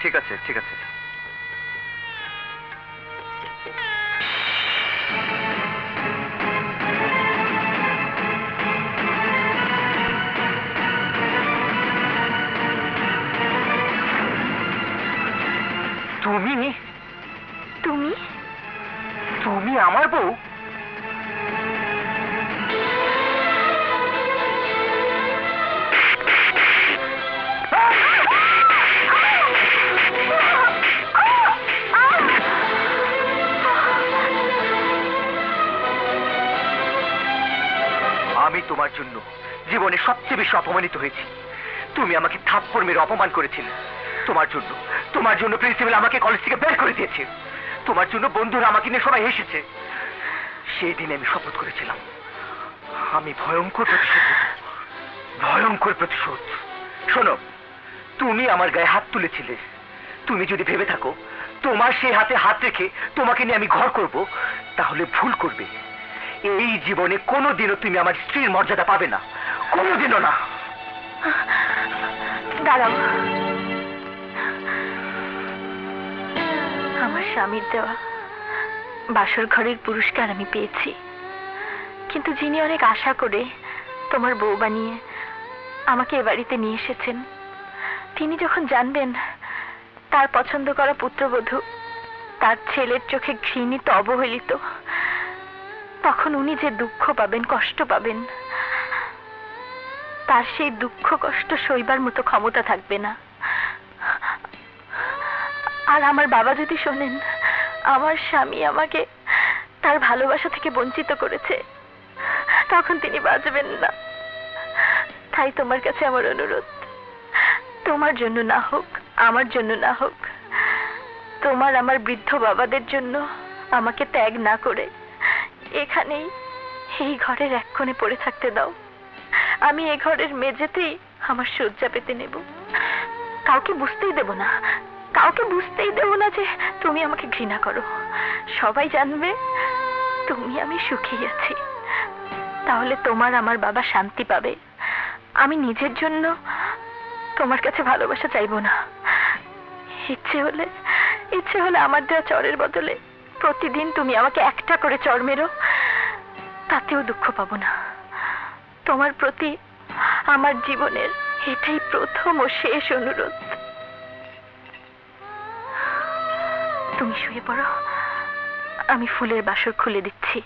ঠিক আছে ঠিক আছে। তুমি? তুমি? তুমি আমার বউ? তোমার জন্য জীবনে সবচেয়ে বেশি অপমানিত হয়েছি। তুমি আমাকে থাপ্পড় মেরে অপমান করেছিলে। তোমার জন্য তোমার জন্য প্রিন্সিপাল আমাকে কলেজ থেকে বের করে দিয়েছে। তোমার জন্য বন্ধুরা আমাকে নিয়ে সবাই এসেছে সেই দিনে আমি শপথ করেছিলাম। আমি ভয়ঙ্কর প্রতিশোধ। ভয়ঙ্কর প্রতিশোধ। শোনো, তুমি আমার গায়ে হাত তুলেছিলে। তুমি যদি ভেবে থাকো, তোমার সেই হাতে হাত রেখে তোমাকে নিয়ে আমি ঘর করব, তাহলে ভুল করবে। এই জীবনে কোনোদিনও তুমি আমার স্ত্রীর মর্যাদা পাবে না। কোনোদিনও না। দাঁড়াও। আমার স্বামীর দেওয়া বাসর ঘরের পুরস্কার আমি পেয়েছি। কিন্তু যিনি অনেক আশা করে তোমার বউ বানিয়ে আমাকে এ বাড়িতে নিয়ে এসেছেন, তিনি যখন জানবেন তার পছন্দ করা পুত্রবধূ তার ছেলের চোখে ঘৃণিত অবহেলিত তখন উনি যে দুঃখ পাবেন, কষ্ট পাবেন, তার সেই দুঃখ, কষ্ট সইবার মতো ক্ষমতা থাকবে না। আর আমার বাবা যদি শোনেন, আমার স্বামী আমাকে তার ভালোবাসা থেকে বঞ্চিত করেছে, তখন তিনি বাঁচবেন না। তাই তোমার কাছে আমার অনুরোধ, তোমার জন্য না হোক, আমার জন্য না হোক, তোমার আমার বৃদ্ধ বাবাদের জন্য আমাকে ত্যাগ না করে এখানেই এই ঘরের এক কোণে পড়ে থাকতে দাও। আমি এ ঘরের মেঝেতেই আমার শয্যা পেতে নেব। কাউকে বুঝতেই দেব না, কাউকে বুঝতেই দেব না যে তুমি আমাকে ঘৃণা করো। সবাই জানবে তুমি আমি সুখী আছি। তাহলে তোমার আমার বাবা শান্তি পাবে। আমি নিজের জন্য তোমার কাছে ভালোবাসা চাইব না। ইচ্ছে হলে ইচ্ছে হলে আমার দেওয়া চরের বদলে প্রতিদিন তুমি আমাকে একটা করে চর মেরো। তাতেও দুঃখ পাবো না। তোমার প্রতি আমার জীবনের এটাই প্রথম ও শেষ অনুরোধ। তুমি শুয়ে পড়ো। আমি ফুলের বাসর খুলে দিচ্ছি।